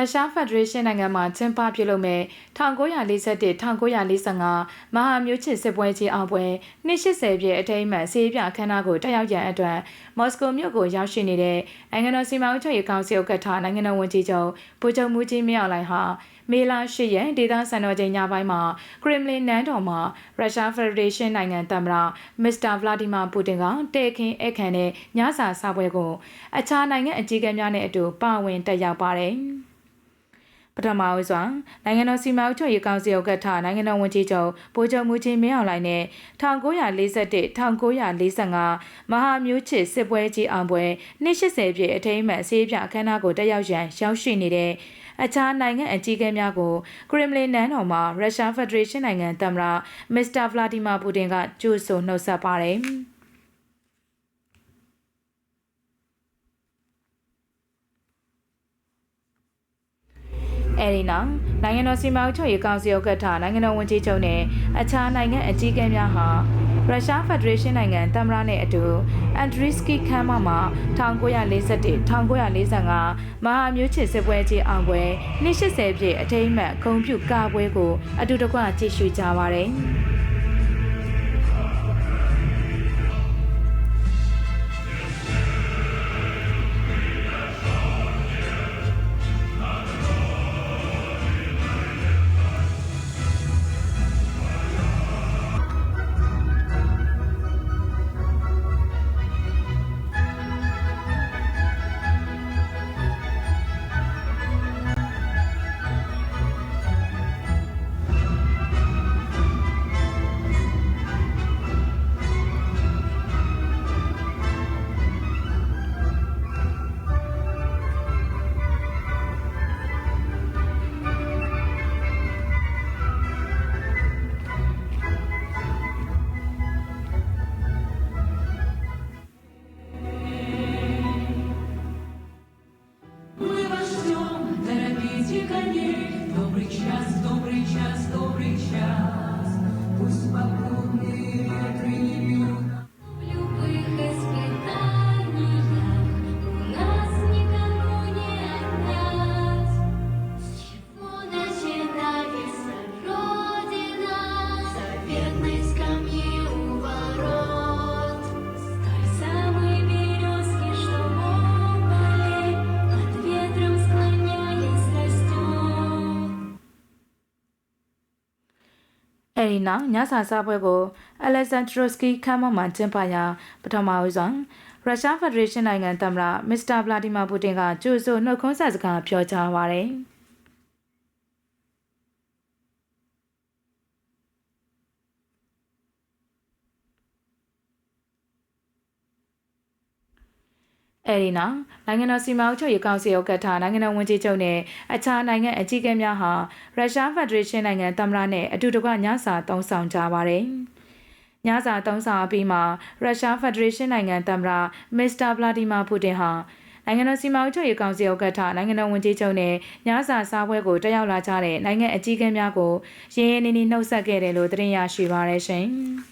ရုရှားဖက်ဒရေးရှင်းနိုင်ငံမှာကျင်းပပြုလုပ်မဲ့1941-1945မဟာမျိုးချစ်စစ်ပွဲကြီးအောင်ပွဲ280ပြည့်အထိမ်းအမှတ်စီးပြအခမ်းအနားကိုတက်ရောက်ရန်အတွက်မော်စကိုမြို့ကိုရောက်ရှိနေတဲ့နိုင်ငံတော်စီမံအုပ်ချုပ်ရေးကောင်စီဥက္ကဋ္ဌနိုင်ငံတော်ဝန်ကြီးချုပ်ဗိုလ်ချုပ်မူကြီးမင်းအောင်လှိုင်ဟာမေလ10ရက်ဒေသစံတော်ချိန်ညပိုင်းမှာကရမလင်နန်းတော်မှာရုရှားဖက်ဒရေးရှင်းနိုင်ငံသမ္မတမစ္စတာဗလာဒီမာပူတင်ကတေခင်အခမ်းနဲ့ညစာစားပွဲကိုအခြားနိုင်ငံအကြီးအကဲများနဲ့အတူပါဝင်တက်ရောက်ပါတယ်။ ပထမဦးစွာနိုင်ငံတော်စီမံအုပ်ချုပ်ရေးကောင်စီဥက္ကဋ္ဌနိုင်ငံတော်ဝန်ကြီးချုပ်ဗိုလ်ချုပ်မူကြီးမင်းအောင်လှိုင်နဲ့1941-1945မဟာမျိုးချစ်စစ်ပွဲကြီးအောင်ပွဲ280ပြည့်အထိမ်းအမှတ်အစည်းအဝေးအခမ်းအနားကိုတက်ရောက်ရန်ရောက်ရှိနေတဲ့အခြားနိုင်ငံအကြီးအကဲများကိုကရမလင်နန်းတော်မှာရုရှားဖက်ဒရေးရှင်းနိုင်ငံသမ္မတမစ္စတာဗလာဒီမာပူတင်ကကြိုဆိုနှုတ်ဆက်ပါတယ်။ အဲဒီနောက်နိုင်ငံတော်စီမံအုပ်ချုပ်ရေးကောင်စီဥက္ကဋ္ဌနိုင်ငံတော်ဝန်ကြီးချုပ်နဲ့အခြားနိုင်ငံအကြီးအကဲများဟာရုရှားဖက်ဒရေးရှင်းနိုင်ငံသမ္မတနဲ့အတူအန်ဒရီစကီခမ်းမမှာ1941-1945မဟာမျိုးချစ်စစ်ပွဲကြီးအောင်ပွဲ280ပြည့်အထိမ်းအမှတ်ဂုဏ်ပြုကာပွဲကိုအတူတကွကြည့်ရှုကြပါတယ်။ အဲဒီနောက်ညစာစားပွဲကိုအလက်ဇန်ဒရိုစကီခမ်းမမှာကျင်းပရာပထမဦးဆုံးရုရှားဖက်ဒရေးရှင်းနိုင်ငံသမ္မတမစ္စတာဗလာဒီမာပူတင်ကကြိုဆိုနှုတ်ခွန်းဆက်စကားပြောကြားပါတယ်။ အဲဒီနောက်နိုင်ငံတော်စီမံအုပ်ချုပ်ရေးကောင်စီဥက္ကဋ္ဌနိုင်ငံတော်ဝန်ကြီးချုပ်နဲ့အခြားနိုင်ငံအကြီးအကဲများဟာရုရှားဖက်ဒရေးရှင်းနိုင်ငံသမ္မတနဲ့အတူတကွညစာသုံးဆောင်ကြပါတယ်။ညစာသုံးဆောင်အပြီးမှာရုရှားဖက်ဒရေးရှင်းနိုင်ငံသမ္မတမစ္စတာဗလာဒီမာပူတင်ဟာနိုင်ငံတော်စီမံအုပ်ချုပ်ရေးကောင်စီဥက္ကဋ္ဌနိုင်ငံတော်ဝန်ကြီးချုပ်နဲ့ညစာစားပွဲကိုတက်ရောက်လာကြတဲ့နိုင်ငံအကြီးအကဲများကိုရင်းရင်းနှီးနှီးနှုတ်ဆက်ခဲ့တယ်လို့သတင်းရရှိပါရရှင်။